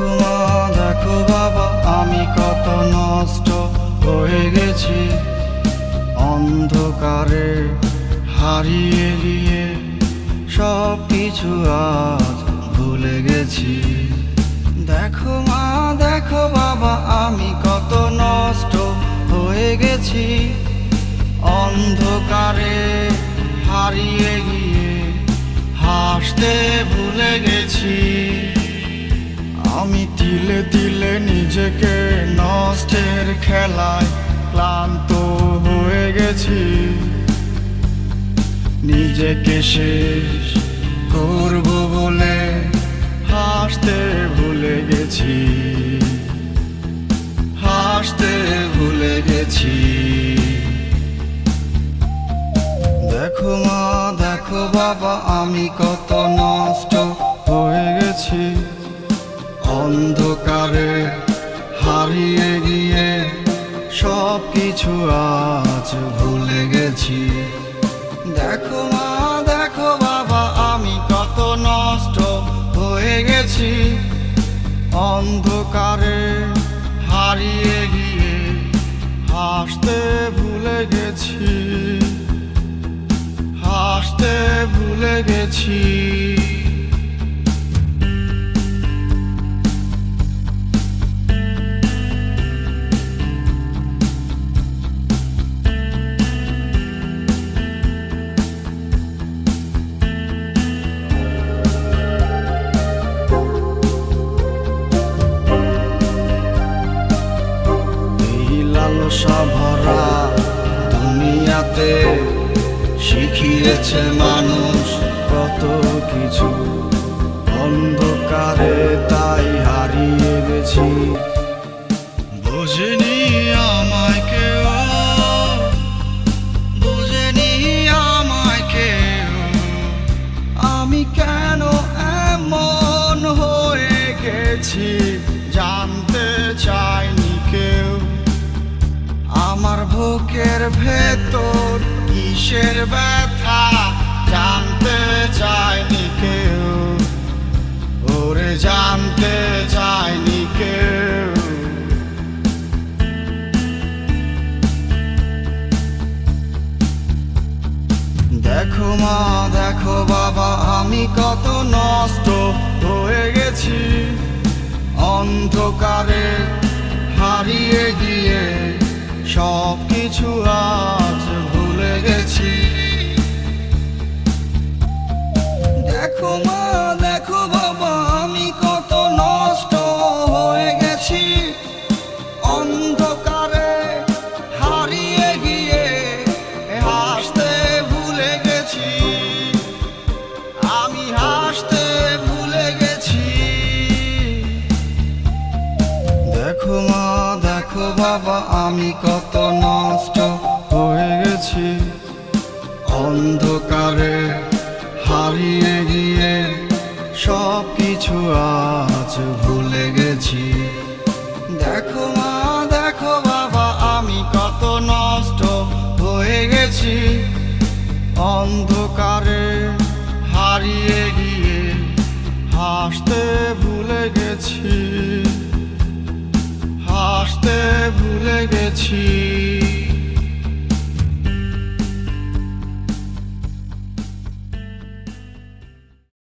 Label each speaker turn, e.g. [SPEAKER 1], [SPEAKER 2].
[SPEAKER 1] দেখো মা দেখো বাবা, আমি কত নষ্ট হয়ে গেছি। অন্ধকারে হারিয়ে গিয়ে সব কিছু আজ ভুলে গেছি। দেখো মা, দেখো বাবা, আমি কত নষ্ট হয়ে গেছি। অন্ধকারে হারিয়ে গিয়ে হাসতে ভুলে গেছি। আমি তিলে তিলে নিজেকে নষ্টের খেলায় ক্লান্ত হয়ে গেছি। নিজেকে শেষ করব বলে হাসতে ভুলে গেছি। হাসতে ভুলে গেছি। দেখো মা, দেখো বাবা, আমি কত নষ্ট হয়ে গেছি। অন্ধকারে হারিয়ে গিয়ে সব কিছু আজ ভুলে গেছি। দেখো মা, দেখো বাবা, আমি কত নষ্ট হয়ে গেছি। অন্ধকারে হারিয়ে গিয়ে হাসতে ভুলে গেছি। হাসতে ভুলে গেছি। লালসা ভরা দুনিয়াতে শিখিয়েছে মানুষ কত কিছু। অন্ধকারে তাই হারিয়ে গেছি। বুকের ভেতর কিসের ব্যথা জানতে চাইনি কেউ? ওরে জানতে চাইনি কেউ? দেখো মা, দেখো বাবা, আমি কত নষ্ট হয়ে গেছি। অন্ধকারে হারিয়ে গিয়ে সব কিছু আজ ভুলে গেছি। দেখো মা, দেখো বাবা, আমি কত নষ্ট হয়ে গেছি। অন্ধকারে হারিয়ে গিয়ে হাসতে ভুলে গেছি। আমি হাসতে বাবা, আমি কত নষ্ট হয়ে গেছি। অন্ধকারে হারিয়ে গিয়ে সব কিছু আজ ভুলে গেছি। দেখো মা, দেখো বাবা, আমি কত নষ্ট হয়ে গেছি। অন্ধকারে গেছি হাসতে ভুলে গেছি